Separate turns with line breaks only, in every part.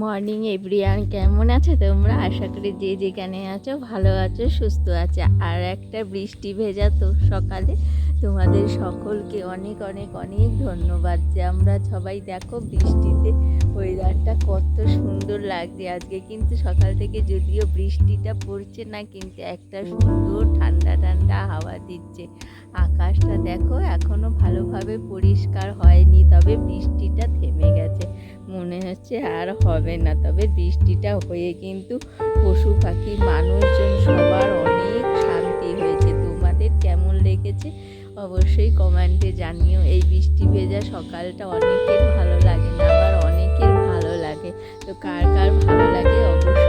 Morning everyone, কেমন আছো তোমরা? আশা করি যে যেখানে আছো ভালো আছো, সুস্থ আছো। আর একটা বৃষ্টি ভেজা তো সকালে। তোমাদের সকলকে অনেক অনেক অনেক ধন্যবাদ যে আমরা সবাই দেখো বৃষ্টিতে ওয়েদারটা কত সুন্দর লাগছে। আজকে কিন্তু সকাল থেকে যদিও বৃষ্টিটা পড়ছে না, কিন্তু একটা সুন্দর ঠান্ডা ঠান্ডা হাওয়া দিচ্ছে। আকাশটা দেখো এখনও ভালোভাবে পরিষ্কার হয়নি, তবে বৃষ্টিটা থেমে গেছে। মনে হচ্ছে আর হবে না। তবে বৃষ্টিটা হয়ে কিন্তু পশু পাখি, মানুষজন সবার অনেক শান্তি হয়েছে। তোমাদের কেমন লেগেছে? অবশ্যই কমেন্টে জানিও। এই বৃষ্টি ভেজা সকালটা অনেকের ভালো লাগে না, আবার অনেকের ভালো লাগে। তো কার কার ভালো লাগে অবশ্যই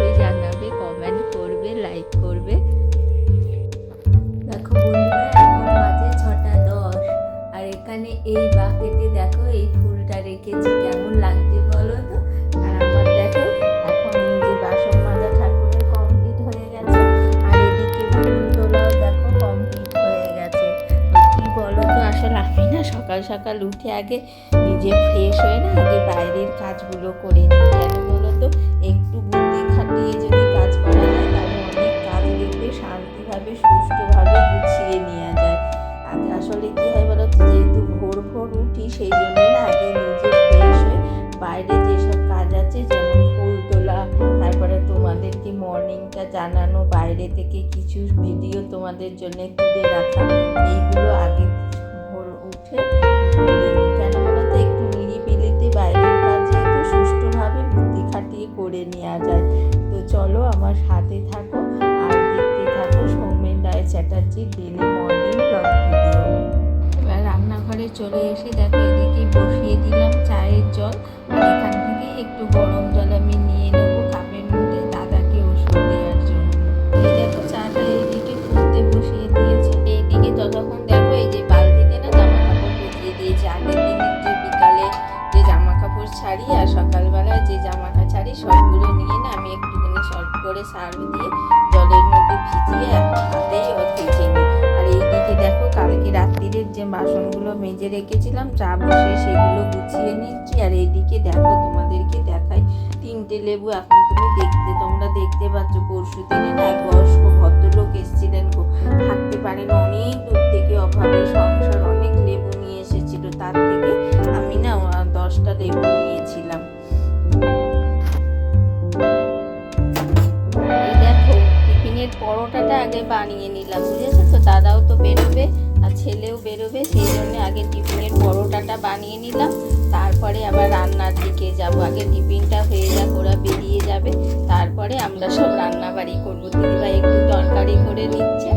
আসলে আমি না, সকাল সকাল উঠে আগে নিজে ফ্রেশ হয়ে না আগে বাইরের কাজগুলো করে নিই। কেন বলো তো? একটু বুদ্ধি খাটিয়ে যদি কাজ করা যায়, তাহলে অনেক কাজ দেখবে শান্তিভাবে, সুষ্ঠুভাবে গুছিয়ে নেওয়া যায়। আসলে কি হয় বলো তো, যেহেতু ভোর ভোর উঠি, সেই জন্য না আগে নিজে ফ্রেশ হয়ে বাইরে যেসব কাজ আছে, যেমন ফুল তোলা, তারপরে তোমাদেরকে মর্নিংটা জানানো, বাইরে থেকে কিছু ভিডিও তোমাদের জন্য তুলে রাখা, এইগুলো আগে নিই কেন বলো তো একটু নিরিবিলিতে বাইরের কাজ যেহেতু সুষ্ঠুভাবে বুদ্ধি খাটিয়ে করে নেওয়া যায়। তো চলো আমার সাথে থাকো, আর দেখতে থাকো সৌমেন রায় চ্যাটার্জির ডেলি মর্নিং ব্লগ ভিডিও। এবার রান্নাঘরে চলে এসে দেখো এদিকে বসিয়ে দিলাম চায়ের জল। আর এখান থেকে একটু গরম ছাড়ি আর সকালবেলায় যে জামাটা ছাড়ি সবগুলো নিয়ে না আমি একটুখানি শর্ট করে সার্ফ দিয়ে জলের মধ্যে ভিজিয়ে হাতেই ভেজে নিই। আর এইদিকে দেখো, কালকে রাত্রিরের যে বাসনগুলো মেজে রেখেছিলাম, চা বসে সেগুলো গুছিয়ে নিচ্ছি। আর এইদিকে দেখো, তোমাদেরকে দেখাই তিনটে লেবু। এখন তুমি দেখতে, তোমরা দেখতে পাচ্ছ পরশু বানিয়ে নিলাম, বুঝেছ? তো দাদাও তো বেরোবে আর ছেলেও বেরোবে, সেই জন্য আগে টিফিনের পরোটাটা বানিয়ে নিলাম। তারপরে আবার রান্নার দিকে যাব। আগে টিফিনটা হয়ে যাক, ওরা বেরিয়ে যাবে। তারপরে আমরা সব রান্না বাড়ি করব। দিদিভাই একটু তরকারি করে নিচ্ছে।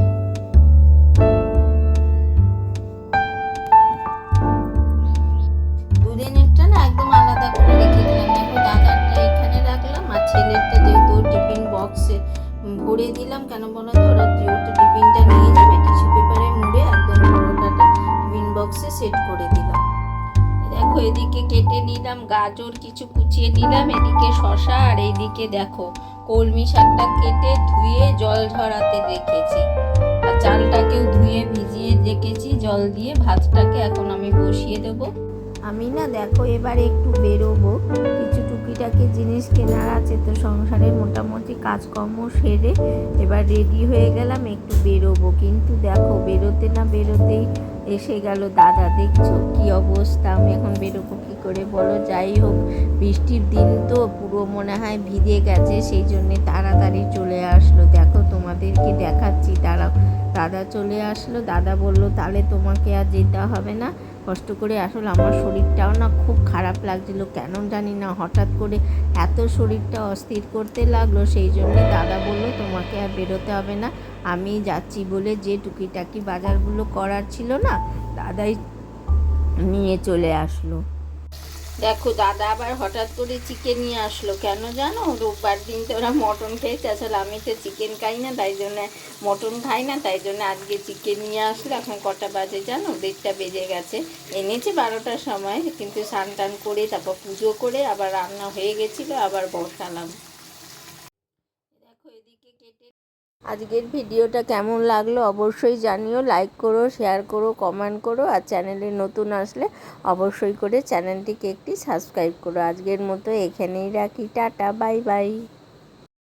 না একদম আলাদা করে এখানে রাখলাম আর যেহেতু টিফিন বক্সে ভরে দিলাম। কেন বলো তো? ওরা যেহেতু টিফিনটা নিয়ে যাবে টিস্যু পেপারে মুড়ে, একদম পরোটাটা টিফিন বক্সে সেট করে দিলাম। দেখো, এদিকে কেটে নিলাম, গাজর কিছু কুচিয়ে নিলাম, এদিকে শশা আর এইদিকে দেখো, কলমি শাকটা কেটে ধুয়ে জল ঝরাতে রেখেছি। আর চালটাকেও ধুয়ে ভিজিয়ে রেখেছি, জল দিয়ে ভাতটাকে এখন আমি বসিয়ে দেবো। আমি না দেখো এবার একটু বেরোবো। কিছু টুকিটাকি জিনিস কেনার আছে তো সংসারের মোটামুটি কাজকর্ম সেরে এবার রেডি হয়ে গেলাম, একটু বেরোবো। কিন্তু দেখো বেরোতে না বেরোতেই এসে গেল দাদা, দেখছ কি অবস্থা? আমি এখন বেরোবো কি করে বলো? যাই হোক, বৃষ্টির দিন তো পুরো মনে হয় ভিজে গেছে, সেই জন্যে তাড়াতাড়ি চলে আসলো। দেখো তোমাদেরকে দেখাচ্ছি, দাঁড়াও। দাদা চলে আসলো, দাদা বলল, তাহলে তোমাকে আর যেতে হবে না। কষ্ট করে আসলে আমার শরীরটাও না খুব খারাপ লাগছিল। কেন জানি না, হঠাৎ করে এত শরীরটা অস্থির করতে লাগল, সেই জন্য দাদা বলল, তোমাকে আর বেরোতে হবে না। আমি যাচ্ছি বলে যে টুকিটাকি বাজারগুলো করার ছিল না, দাদাই নিয়ে চলে আসলো। দেখো, দাদা আবার হঠাৎ করে চিকেন নিয়ে আসলো। কেন জানো? রোববার দিন তো ওরা মটন খেয়েছে, আসলে আমি তো চিকেন খাই না, তাই জন্য মটন খাই না, তাই জন্য আজকে চিকেন নিয়ে আসলো। এখন কটা বাজে জানো? দেড়টা বেজে গেছে। এনেছে বারোটার সময়, কিন্তু স্নান টান করে, তারপর পুজো করে আবার রান্না হয়ে গেছিল, আবার বসালাম দেখো এদিকে কেটে আজকের ভিডিওটা কেমন লাগল অবশ্যই জানিও লাইক করো শেয়ার করো কমেন্ট করো আর চ্যানেলে নতুন আসলে অবশ্যই করে চ্যানেলটিকে একটি সাবস্ক্রাইব করো। আজকের মতো এখানেই রাখি। Tata bye bye